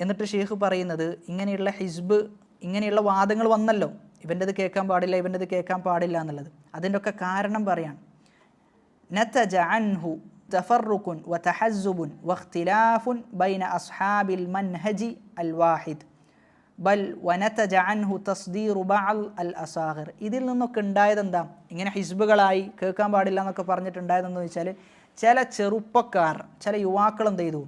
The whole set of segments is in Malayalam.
എന്നിട്ട് ഷെയ്ഖ് പറയുന്നത് ഇങ്ങനെയുള്ള ഹിസ്ബ് ഇങ്ങനെയുള്ള വാദങ്ങൾ വന്നല്ലോ. ഇവന്റെത് കേൾക്കാൻ പാടില്ല ഇവന്റെത് കേൾക്കാൻ പാടില്ല എന്നുള്ളത്. അതിന്റെ ഒക്കെ കാരണം പറയാണ്. നത്തജ അൻഹു തഫറുഖുൻ വഖ്തിലാഫുൻ ബൈന അസ്ഹാബിൽ മൻഹജി അൽ വാഹിദ്. ബൽ വനത്തജ അൻഹു ബഅൽ അൽ അസാഹിർ ഇതിൽ നിന്നൊക്കെ ഉണ്ടായതെന്താ? ഇങ്ങനെ ഹിസ്ബുകളായി കേൾക്കാൻ പാടില്ല എന്നൊക്കെ പറഞ്ഞിട്ടുണ്ടായതെന്ന് വെച്ചാൽ ചില ചെറുപ്പക്കാർ ചില യുവാക്കൾ എന്ത് ചെയ്തു?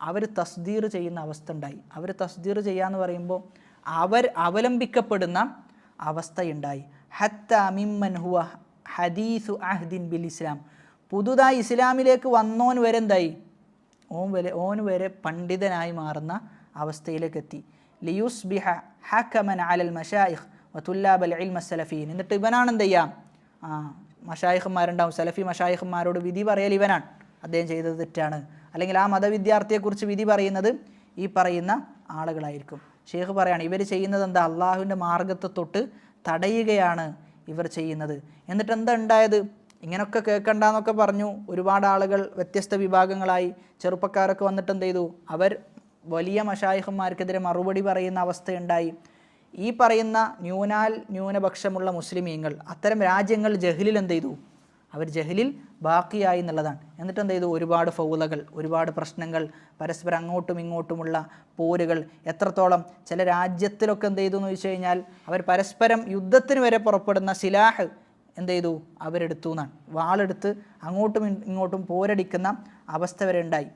അവർ തസ്ദീർ ചെയ്യുന്ന അവസ്ഥ ഉണ്ടായി. അവർ തസ്ദീർ ചെയ്യാന്ന് പറയുമ്പോൾ അവർ അവലംബിക്കപ്പെടുന്ന അവസ്ഥയുണ്ടായി ഹത്ത മിമ്മൻ ഹുവ ഹദീസു അഹ്ദിൻ ബിൽ ഇസ്ലാം. പുതുതായി ഇസ്ലാമിലേക്ക് വന്നോൻ വരെ എന്തായി? ഓൻ വരെ ഓൻ വരെ പണ്ഡിതനായി മാറുന്ന അവസ്ഥയിലേക്ക് എത്തി. ലിയൂസ് ബിഹ ഹക്കമൻ അലൽ മഷായിഖ് വത്തുല്ലാബൽ ഇൽമ മസലഫീൻ എന്നിട്ട് ഇവനാണ് എന്ത് ചെയ്യാം ആ മഷായിഖന്മാരുണ്ടാവും സലഫി മഷായിഖന്മാരോട് വിധി പറയൽ ഇവനാണ്. അദ്ദേഹം ചെയ്തത് തെറ്റാണ്. അല്ലെങ്കിൽ ആ മതവിദ്യാർത്ഥിയെക്കുറിച്ച് വിധി പറയുന്നത് ഈ പറയുന്ന ആളുകളായിരിക്കും. ഷെയ്ഖ് പറയാണ് ഇവർ ചെയ്യുന്നത് എന്താ? അള്ളാഹുവിന്റെ മാർഗത്തെ തൊട്ട് തടയുകയാണ് ഇവർ ചെയ്യുന്നത്. എന്നിട്ട് എന്താ ഉണ്ടായത്? ഇങ്ങനൊക്കെ കേൾക്കണ്ടെന്നൊക്കെ പറഞ്ഞു ഒരുപാട് ആളുകൾ വ്യത്യസ്ത വിഭാഗങ്ങളായി ചെറുപ്പക്കാരൊക്കെ വന്നിട്ട് എന്ത് ചെയ്തു? അവർ വലിയ മഷായിഹന്മാർക്കെതിരെ മറുപടി പറയുന്ന അവസ്ഥയുണ്ടായി. ഈ പറയുന്ന ന്യൂനാൽ ന്യൂനപക്ഷമുള്ള മുസ്ലിമീങ്ങൾ അത്തരം രാജ്യങ്ങൾ ജഹ്ലിൽ എന്ത് ചെയ്തു? അവർ ജഹലിൽ ബാക്കിയായി എന്നുള്ളതാണ് എന്നിട്ട് എന്ത് ചെയ്തു ഒരുപാട് ഫൗലകൾ ഒരുപാട് പ്രശ്നങ്ങൾ പരസ്പരം അങ്ങോട്ടും ഇങ്ങോട്ടുമുള്ള പോരുകൾ എത്രത്തോളം ചില രാജ്യത്തിലൊക്കെ എന്ത് ചെയ്തു എന്ന് വെച്ച് കഴിഞ്ഞാൽ അവർ പരസ്പരം യുദ്ധത്തിന് വരെ പുറപ്പെടുന്ന സിലാഹ് എന്ത് ചെയ്തു അവരെടുത്തു എന്നാണ് വാളെടുത്ത് അങ്ങോട്ടും ഇ- ഇങ്ങോട്ടും പോരടിക്കുന്ന അവസ്ഥ വരെ ഉണ്ടായി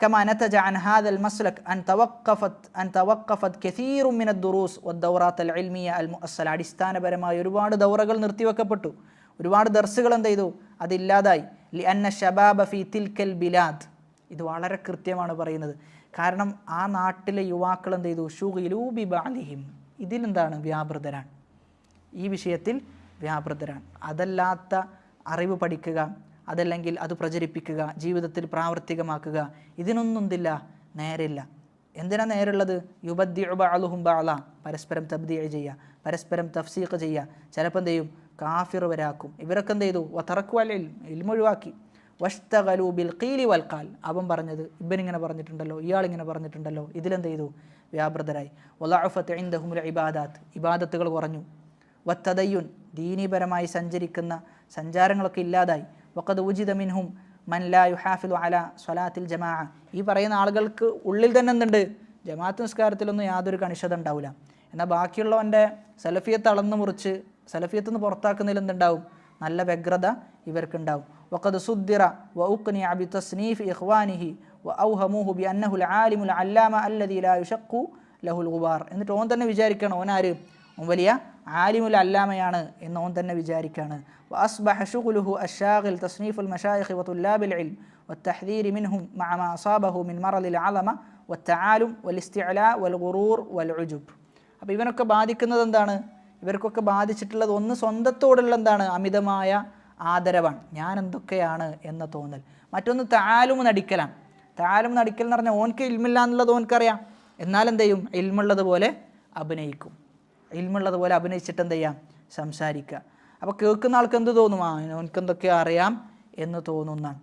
كما نتج عن هذا المسلك أن توقفت أن توقفت كثير من الدروس والدورات العلمية المؤصلة അടിസ്ഥാനപരമായ ഒരുപാട് ദൗറകൾ നിർത്തിവെക്കപ്പെട്ടു ഒരുപാട് ദർസുകൾ എന്ത് ചെയ്തു? അതില്ലാതായി ലി അന്ന ഷബാബ ഫി തിൽക്കൽ ബിലാദ്. ഇത് വളരെ കൃത്യമാണ് പറയുന്നത്. കാരണം ആ നാട്ടിലെ യുവാക്കൾ എന്ത് ചെയ്തു? ഷുഗിലൂ ബി ബാലിഹിം ഇതിലെന്താണ് വ്യാപൃതരാണ്. ഈ വിഷയത്തിൽ വ്യാപൃതരാണ്. അതല്ലാത്ത അറിവ് പഠിക്കുക അതല്ലെങ്കിൽ അത് പ്രചരിപ്പിക്കുക ജീവിതത്തിൽ പ്രാവർത്തികമാക്കുക ഇതിനൊന്നും എന്തില്ല? നേരില്ല എന്തിനാ നേരുള്ളത് യുബദ്ദിഅലുഹും ബാള പരസ്പരം തബ്ദീ ചെയ്യുക പരസ്പരം തഫ്സീഖ് ചെയ്യുക. ചിലപ്പോൾ എന്ത് ചെയ്യും? കാഫിർ വരാക്കും. ഇവരൊക്കെ എന്ത് ചെയ്തു? വത്തറക്കു അല്ല ഇൽമൊഴിവാക്കി വഷ്തകലു ബിൽ കീലി വൽക്കാൽ അവൻ പറഞ്ഞത് ഇബൻ ഇങ്ങനെ പറഞ്ഞിട്ടുണ്ടല്ലോ ഇയാൾ ഇങ്ങനെ പറഞ്ഞിട്ടുണ്ടല്ലോ ഇതിലെന്ത് ചെയ്തു? വ്യാപൃതരായി. വലാഫത്ത് ഇന്ദഹുമുൽ ഇബാദാത്ത്. ഇബാദത്തുകൾ കുറഞ്ഞു. വത്തതയ്യുൻ ദീനീപരമായി സഞ്ചരിക്കുന്ന സഞ്ചാരങ്ങളൊക്കെ ഇല്ലാതായി. വക്കത് ഉചിത മിൻഹും മൻ ലാ യുഹാഫിദു അല സ്വലാത്തിൽ ജമാ ഈ പറയുന്ന ആളുകൾക്ക് ഉള്ളിൽ തന്നെ എന്തുണ്ട്? ജമാഅത്ത് നിസ്കാരത്തിലൊന്നും യാതൊരു കണിശത ഉണ്ടാവില്ല എന്നാൽ ബാക്കിയുള്ളവന്റെ സെലഫിയെ തളർന്നു മുറിച്ച് സലഫിയത്ത് നിന്ന് പുറത്താക്കുന്നതിൽ എന്തുണ്ടാവും നല്ല വ്യഗ്രത ഇവർക്കുണ്ടാവും വക്കത് സുദ്ദിറ വ ഉഖ്നി അബി തസ്നീഫ് ഇഖ്വാനിഹി വ ഔഹമൂഹു ബി അന്നഹുൽ ആലിമുൽ അല്ലാമ അല്ലദീ ലാ യുഷഖു ലഹുൽ ഗുബാർ എന്നിട്ട് ഓൻ തന്നെ വിചാരിക്കണം ഓനാര് ഓൻ വലിയ ആലിമുൽ അല്ലാമയാണ് എന്ന് ഓൻ തന്നെ വിചാരിക്കുകയാണ് وأصبح شغله الشاغل تصنيف المشايخ وطلاب العلم والتحذير منهم مع ما أصابه من مرض العظمة والتعالم والاستعلاء والغرور والعجب അപ്പോൾ ഇവനൊക്കെ ബാധിക്കുന്നത് എന്താണ് ഇവർക്കൊക്കെ ബാധിച്ചിട്ടുള്ളത് ഒന്ന് സ്വന്തത്തോടുള്ള എന്താണ്? അമിതമായ ആദരവാണ്. ഞാൻ എന്തൊക്കെയാണ് എന്ന തോന്നൽ. മറ്റൊന്ന് താലും നടിക്കലാണ്. താലും നടിക്കൽ എന്ന് പറഞ്ഞാൽ ഓൻക്ക് ഇൽമില്ല എന്നുള്ളത് ഓൻക്കറിയാം. എന്നാൽ എന്ത് ചെയ്യും? ഇൽമുള്ളത് പോലെ അഭിനയിക്കും. ഇൽമുള്ളത് പോലെ അഭിനയിച്ചിട്ട് എന്ത് ചെയ്യാം? സംസാരിക്കുക. അപ്പോൾ കേൾക്കുന്ന ആൾക്ക് എന്ത് തോന്നും? ആ ഓൻക്ക് എന്തൊക്കെ അറിയാം എന്ന് തോന്നുന്നതാണ്.